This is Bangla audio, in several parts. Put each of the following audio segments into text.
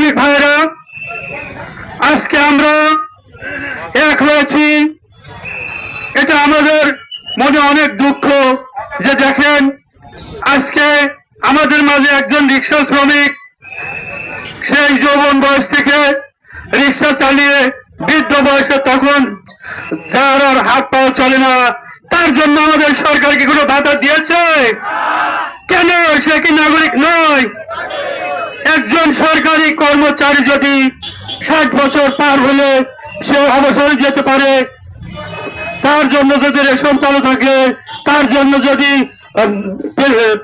শ্রমিক ভাইরা, আজকে আমরা এক হয়েছি। এটা আমাদের মনে অনেক দুঃখ যে দেখেন, আজকে আমাদের মাঝে একজন রিক্সা শ্রমিক সেই যৌবন বয়স থেকে রিক্সা চালিয়ে বৃদ্ধ বয়সে তখন যার আর হাত পাও চলে না, তার জন্য আমাদের সরকার কি কোনো ভাতা দিয়েছে? কেন সে কি নাগরিক নয়? একজন সরকারি কর্মচারী যদি ষাট বছর পার হলে সে অবসরে যেতে পারে। তার জন্য যদি রেশন চালু থাকে, তার জন্য যদি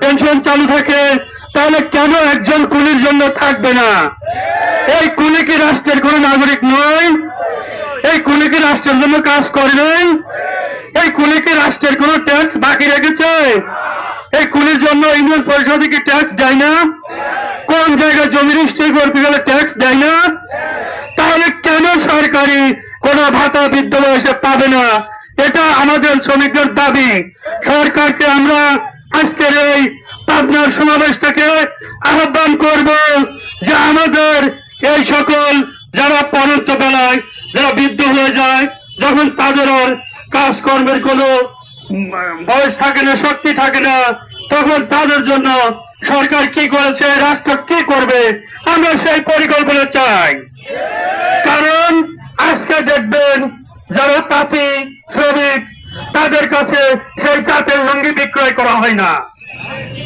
পেনশন চালু থাকে, তাহলে কেন একজন কুলির জন্য থাকবে না? এই কুলি কি রাষ্ট্রের কোন নাগরিক নয়? এই কুলি কি রাষ্ট্রের জন্য কাজ করে নাই? এই কুলি কি রাষ্ট্রের কোন ট্যাক্স বাকি রেখেছে? এই কুলির জন্য ইউনিয়ন পরিষদে কি ট্যাক্স দেয় না? কোন জায়গায় জমি রেজিস্ট্রি করতে গেলে ট্যাক্স দেয় না? তাহলে কেন সরকারি কোন ভাতা বৃদ্ধ বয়সে পাবে না? এটা আমাদের শ্রমিকদের দাবি। সরকারকে আমরা আজকের এই পাবনার সমাবেশ থেকে আহ্বান করব যে আমাদের এই সকল যারা পরন্ত বেলায়, যারা বৃদ্ধ হয়ে যায়, যখন তাদের আর কাজকর্মের কোনো বয়স থাকে না, শক্তি থাকে না, তখন তাদের জন্য সরকার কি করেছে? রাষ্ট্র কি করবে? আমরা সেই পরিকল্পনা চাই। কারণ আজকে দেখবেন যারা তাঁতি, শ্রমিক, তাদের কাছে সেই তাঁতের লুঙ্গি বিক্রয় করা হয় না।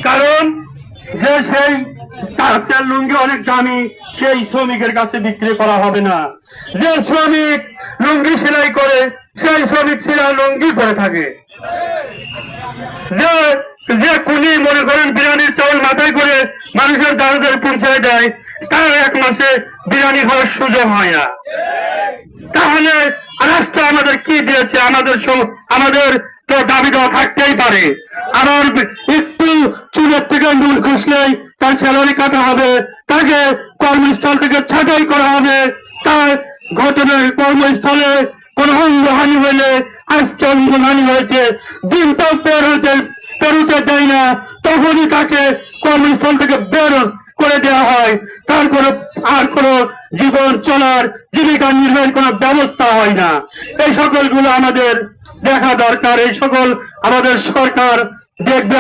কারণ যে সেই তাঁতের লুঙ্গি অনেক দামি, সেই শ্রমিকের কাছে বিক্রি করা হবে না। যে শ্রমিক লুঙ্গি সেলাই করে, সেই শ্রমিক সেলাই লুঙ্গি পরে থাকে। যে করেন বিরিয়ানির চাউল মাথায় করে মানুষের দ্বারে পৌঁছায় দেয় তার এক মাসে বিরিয়ানি খাওয়ার সুযোগ হয় না। তাহলে রাষ্ট্র আমাদের কি দিয়েছে? আমাদের আমাদের তো দাবি দেওয়া থাকতেই পারে। আবার একটু চুলের থেকে নুন খুঁজলেই তার স্যালারি কাটা হবে, তাকে কর্মস্থল থেকে ছাঁটাই করা হবে। তার ঘটনার কর্মস্থলে কোন অঙ্গহানি হলে আজকে অঙ্গহানি হয়েছে। দিনটাও পের হতে পেরোতে দেয় না। তখনই তাকে কর্মস্থল থেকে বের করে দেওয়া হয়। তার কোনো, আর কোনো জীবন চলার জীবিকা নির্বাহের কোন ব্যবস্থা হয় না। এই সকলগুলো আমাদের দেখা দরকার। এই সকল আমাদের সরকার দেখবে।